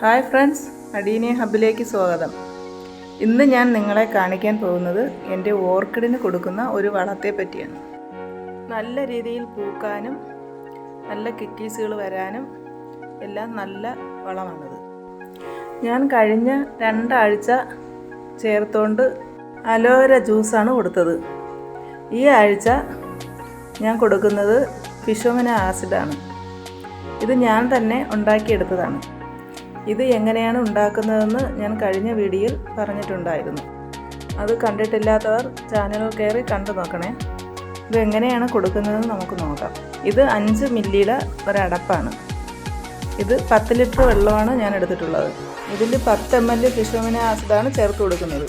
Hi friends അടീനി ഹബിലേക്ക് സ്വാഗതം. ഇന്ന് ഞാൻ നിങ്ങളെ കാണിക്കാൻ പോകുന്നത് എന്റെ ഓർക്കിഡിന് കൊടുക്കുന്ന ഒരു വളത്തെ പറ്റിയാണ്. നല്ല രീതിയിൽ പൂക്കാനും നല്ല കിക്കീസുകൾ വരാനും എല്ലാം നല്ല വളമാണിത്. ഞാൻ കഴിഞ്ഞ രണ്ടാഴ്ച ചേർത്തോണ്ട് അലോവേര ജ്യൂസാണ് കൊടുത്തത്. ഈ ആഴ്ച ഞാൻ കൊടുക്കുന്നത് ഫിഷോമിന ആസിഡാണ്. ഇത് ഞാൻ തന്നെ ഉണ്ടാക്കിയെടുത്തതാണ്. ഇത് എങ്ങനെയാണ് ഉണ്ടാക്കുന്നതെന്ന് ഞാൻ കഴിഞ്ഞ വീഡിയോയിൽ പറഞ്ഞിട്ടുണ്ടായിരുന്നു. അത് കണ്ടിട്ടില്ലാത്തവർ ചാനൽ കയറി കണ്ടു നോക്കണേ. ഇത് എങ്ങനെയാണ് കൊടുക്കുന്നതെന്ന് നമുക്ക് നോക്കാം. ഇത് അഞ്ച് മില്ലിയുടെ ഒരടപ്പാണ്. ഇത് പത്ത് ലിറ്റർ വെള്ളമാണ് ഞാൻ എടുത്തിട്ടുള്ളത്. ഇതിൽ പത്ത് എം എൽ ഫിഷോമിന ആസിഡാണ് ചേർത്ത് കൊടുക്കുന്നത്.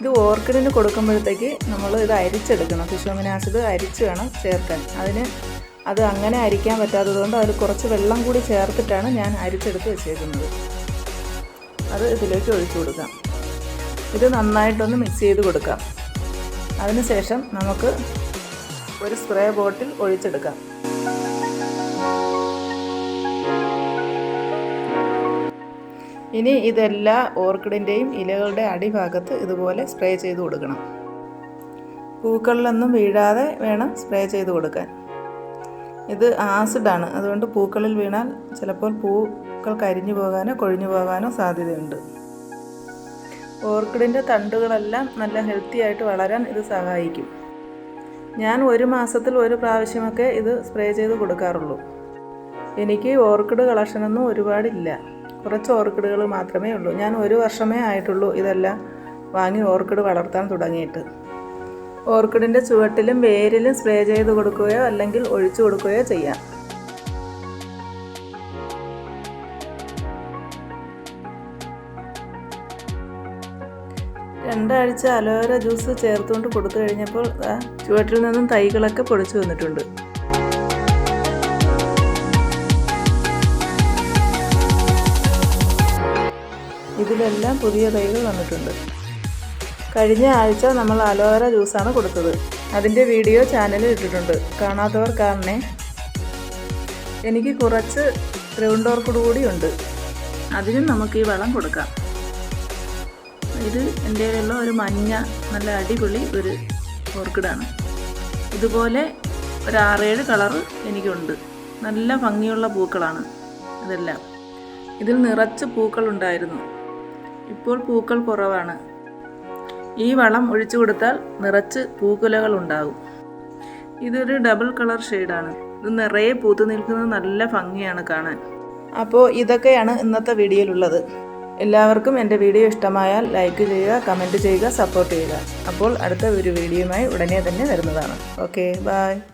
ഇത് ഓർക്കിഡിന് കൊടുക്കുമ്പോഴത്തേക്ക് നമ്മൾ ഇത് അരിച്ചെടുക്കണം. ഫിഷോമിന ആസിഡ് അരിച്ച് വേണം ചേർക്കാൻ. അതിന് അത് അങ്ങനെ അരിക്കാൻ പറ്റാത്തതുകൊണ്ട് അതിൽ കുറച്ച് വെള്ളം കൂടി ചേർത്തിട്ടാണ് ഞാൻ അരിച്ചെടുത്ത് വെച്ചേക്കുന്നത്. അത് ഇതിലേക്ക് ഒഴിച്ചു കൊടുക്കാം. ഇത് നന്നായിട്ടൊന്ന് മിക്സ് ചെയ്ത് കൊടുക്കാം. അതിനുശേഷം നമുക്ക് ഒരു സ്പ്രേ ബോട്ടിൽ ഒഴിച്ചെടുക്കാം. ഇനി ഇതെല്ലാ ഓർക്കിഡിന്റെയും ഇലകളുടെ അടിഭാഗത്ത് ഇതുപോലെ സ്പ്രേ ചെയ്ത് കൊടുക്കണം. പൂക്കളിലൊന്നും വീഴാതെ വേണം സ്പ്രേ ചെയ്ത് കൊടുക്കാൻ. ഇത് ആസിഡാണ്. അതുകൊണ്ട് പൂക്കളിൽ വീണാൽ ചിലപ്പോൾ പൂക്കൾ കരിഞ്ഞു പോകാനോ കൊഴിഞ്ഞു പോകാനോ സാധ്യതയുണ്ട്. ഓർക്കിഡിന്റെ തണ്ടുകളെല്ലാം നല്ല ഹെൽത്തി ആയിട്ട് വളരാൻ ഇത് സഹായിക്കും. ഞാൻ ഒരു മാസത്തിൽ ഒരു പ്രാവശ്യമൊക്കെ ഇത് സ്പ്രേ ചെയ്ത് കൊടുക്കാറുള്ളൂ. എനിക്ക് ഓർക്കിഡ് കളക്ഷനൊന്നും ഒരുപാടില്ല. കുറച്ച് ഓർക്കിഡുകൾ മാത്രമേ ഉള്ളൂ. ഞാൻ ഒരു വർഷമേ ആയിട്ടുള്ളൂ ഇതെല്ലാം വാങ്ങി ഓർക്കിഡ് വളർത്താൻ തുടങ്ങിയിട്ട്. ഓർക്കിഡിന്റെ ചുവട്ടിലും വേരിലും സ്പ്രേ ചെയ്ത് കൊടുക്കുകയോ അല്ലെങ്കിൽ ഒഴിച്ചു കൊടുക്കുകയോ ചെയ്യാം. രണ്ടാഴ്ച അലോവേര ജ്യൂസ് ചേർത്തുകൊണ്ട് കൊടുത്തു കഴിഞ്ഞപ്പോൾ ചുവട്ടിൽ നിന്നും തൈകളൊക്കെ പൊടിച്ചു വന്നിട്ടുണ്ട്. ഇതിലെല്ലാം പുതിയ തൈകൾ വന്നിട്ടുണ്ട്. കഴിഞ്ഞ ആഴ്ച നമ്മൾ അലോവേര ജ്യൂസാണ് കൊടുത്തത്. അതിന്റെ വീഡിയോ ചാനലിൽ ഇട്ടിട്ടുണ്ട്. കാണാത്തവർ കാണണേ. എനിക്ക് കുറച്ച് ഗ്രൗണ്ട് ഓർക്കിഡ് കൂടിയുണ്ട് അതിനും നമുക്ക് ഈ വളം കൊടുക്കാം. ഇത് എന്റെ കയ്യിലുള്ള ഒരു മഞ്ഞ നല്ല അടിപൊളി ഒരു ഓർക്കിഡാണ്. ഇതുപോലെ ഒരു ആറേഴ് കളറ് എനിക്കുണ്ട്. നല്ല ഭംഗിയുള്ള പൂക്കളാണ് ഇതെല്ലാം. ഇതിൽ നിറച്ച് പൂക്കളുണ്ടായിരുന്നു. ഇപ്പോൾ പൂക്കൾ കുറവാണ്. ഈ വളം ഒഴിച്ചു കൊടുത്താൽ നിറച്ച് പൂക്കുലകൾ ഉണ്ടാകും ഇതൊരു ഡബിൾ കളർ ഷെയ്ഡാണ്. ഇത് നിറയെ പൂത്തു നിൽക്കുന്നത് നല്ല ഭംഗിയാണ് കാണാൻ. അപ്പോൾ ഇതൊക്കെയാണ് ഇന്നത്തെ വീഡിയോയിലുള്ളത്. എല്ലാവർക്കും എന്റെ വീഡിയോ ഇഷ്ടമായാൽ ലൈക്ക് ചെയ്യുക കമന്റ് ചെയ്യുക സപ്പോർട്ട് ചെയ്യുക. അപ്പോൾ അടുത്ത ഒരു വീഡിയോയുമായി ഉടനെ തന്നെ വരുന്നതാണ്. Okay bye